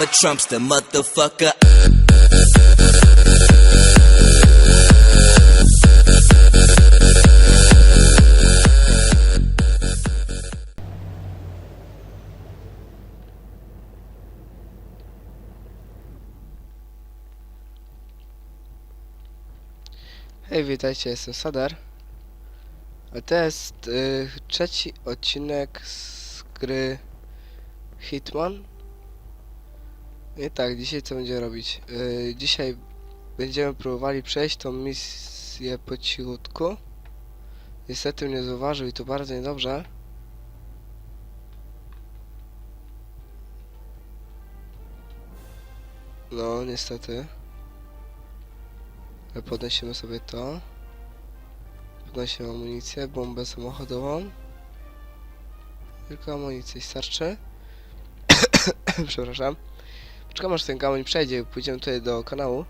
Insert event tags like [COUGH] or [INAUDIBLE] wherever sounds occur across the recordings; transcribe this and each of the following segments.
I'm a Trumpster, motherfucker. Hej, witajcie, jestem Sadar. A to jest y, trzeci odcinek z gry Hitman. I tak, dzisiaj co będziemy robić? Y, dzisiaj będziemy próbowali przejść tą misję po cichutku. Niestety mnie zauważył i to bardzo niedobrze. No, niestety. Ale podnosimy sobie to. Podnosimy amunicję, bombę samochodową. Tylko amunicji starczy. [COUGHS] Przepraszam. Poczekam aż ten kamień przejdzie. Pójdziemy tutaj do kanału.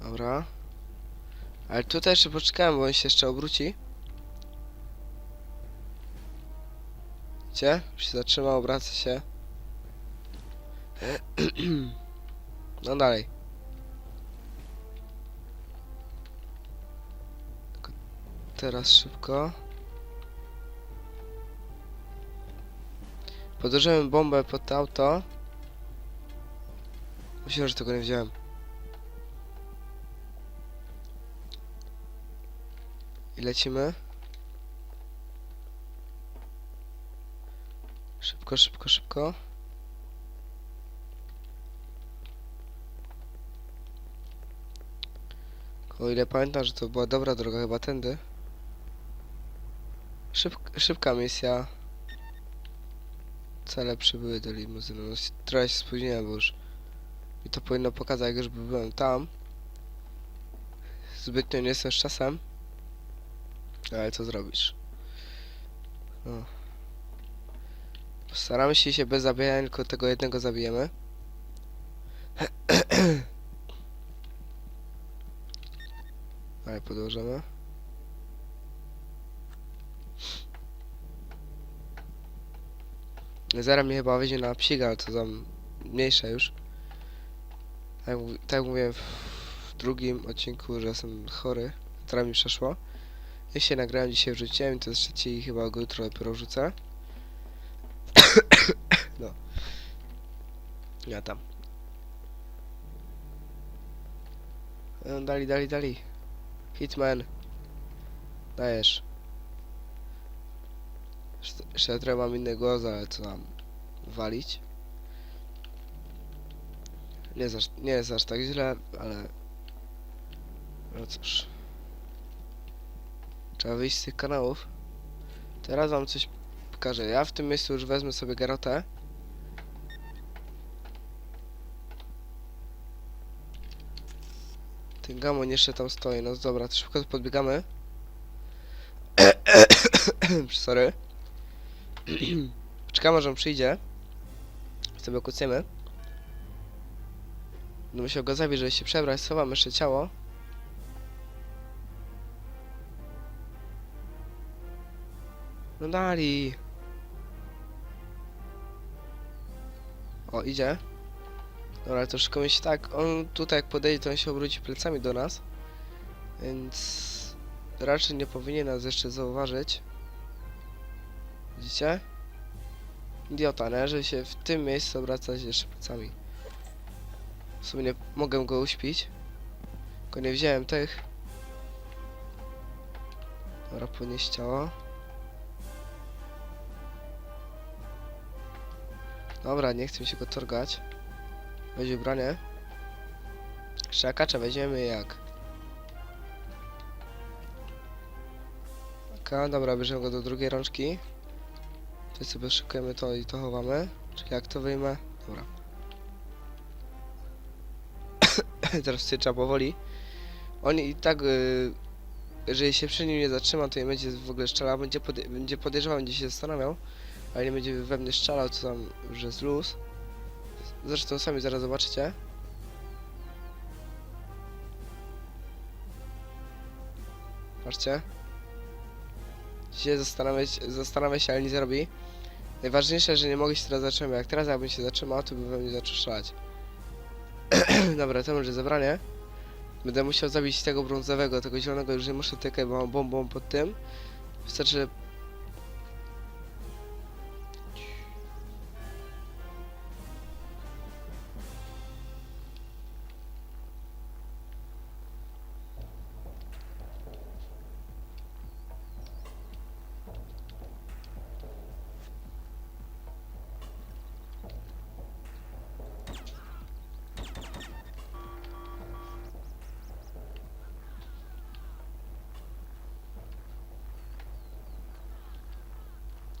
Dobra. Ale tutaj jeszcze poczekałem, bo on się jeszcze obróci. Widzicie? Się zatrzymał, obraca się. [CLEARS THROAT] No dalej. Teraz szybko. Podłożyłem bombę pod to auto. Myślę, że tego nie wziąłem. I lecimy. Szybko, szybko, szybko. O ile pamiętam, że to była dobra droga, chyba tędy. Szyb, szybka misja. Cele przybyły do limuzyny. No, trochę się spóźniłem, bo już mi to powinno pokazać, jak już byłem tam. Zbytnio nie jestem z czasem. Ale co zrobisz? No. Staramy się się bez zabijania, tylko tego jednego zabijemy. [CLEARS THROAT] Ale podłożymy. Zaraz mnie chyba weźmie na psiga, ale to tam mniejsze już. Tak, tak jak mówiłem w drugim odcinku, że jestem chory. Teraz mi przeszło. Ja się nagrałem dzisiaj wrzuciłem, to jest trzeci chyba go jutro dopiero wrzucę. [COUGHS] no. Ja tam. E, Dali, dali, dali. Hitman. Dajesz. Trochę mam inny głos, ale co mam walić? Nie jest, aż, nie jest aż tak źle, ale... No cóż. Trzeba wyjść z tych kanałów. Teraz wam coś pokażę. Ja w tym miejscu już wezmę sobie garotę. Ten gamon jeszcze tam stoi, no dobra, to szybko podbiegamy. [COUGHS] Sorry. [CLEARS THROAT] Czekamy, aż on przyjdzie. Sobie kucniemy. Będę musiał go zabić, żeby się przebrać. Schowam jeszcze ciało. No dali. O, idzie. Dobra, to szybko mi się tak. On tutaj jak podejdzie, to on się obróci plecami do nas. Więc raczej nie powinien nas jeszcze zauważyć. Widzicie? Idiota, nie? Że się w tym miejscu obracać jeszcze plecami. W sumie nie mogę go uśpić. Tylko nie wziąłem tych. Dobra, podnieść ciało. Dobra, nie chcę się go torgać. Weź ubranie. Szakacza weźmiemy jak. Dobra, bierzemy go do drugiej rączki. Tutaj sobie szykujemy to i to chowamy. Czyli jak to wyjmę. Dobra. [COUGHS] Teraz stycza powoli. On i tak, y, jeżeli się przy nim nie zatrzyma, to nie będzie w ogóle strzelał. Będzie, będzie podejrzewał, będzie się zastanawiał. Ale nie będzie we mnie strzelał, co tam już jest luz. Zresztą sami zaraz zobaczycie. Patrzcie. Się zastanawia, zastanawia się, ale nie zrobi. Najważniejsze, że nie mogę się teraz zatrzymać. Jak teraz jakbym się zatrzymał, to by we mnie zaczął strzelać. [CLEARS THROAT] Dobra, to może zabranie. Będę musiał zabić tego brązowego, tego zielonego już nie muszę tykać, bo mam bombą pod tym. Wystarczy...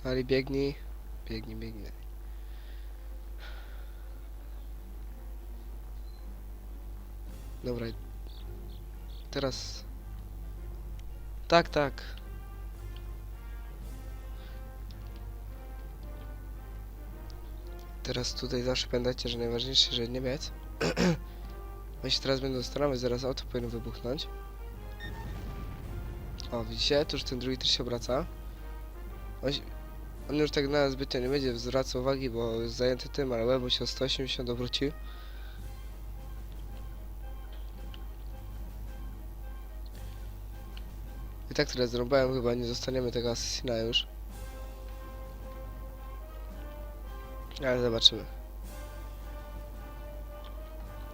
Ali biegnij. Biegnij, biegnij. Dobra. Teraz... Tak, tak. Teraz tutaj zawsze pamiętajcie, że najważniejsze, żeby nie mieć. [CLEARS THROAT] Oni się teraz będą zastanawiać, zaraz auto powinno wybuchnąć. O, widzicie? Tu już ten drugi też się obraca. On, on już tak na zbytnio nie będzie zwracał uwagi, bo jest zajęty tym, ale mu się o 180 obrócił. I tak tyle zrobiłem, chyba nie zostaniemy tego asesyna już. Ale zobaczymy.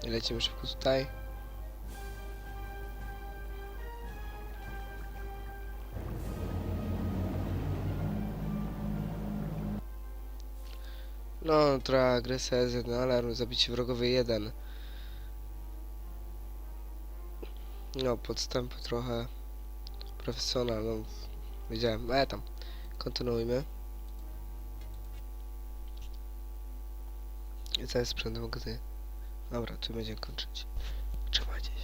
I lecimy szybko tutaj. No, trochę agresja jest jeden alarm, zabicie wrogowy jeden. No, podstępy trochę profesjonal, no, wiedziałem, ale tam, kontynuujmy. I cały sprzęt mogę ty. Dobra, tu będziemy kończyć. Trzymajcie.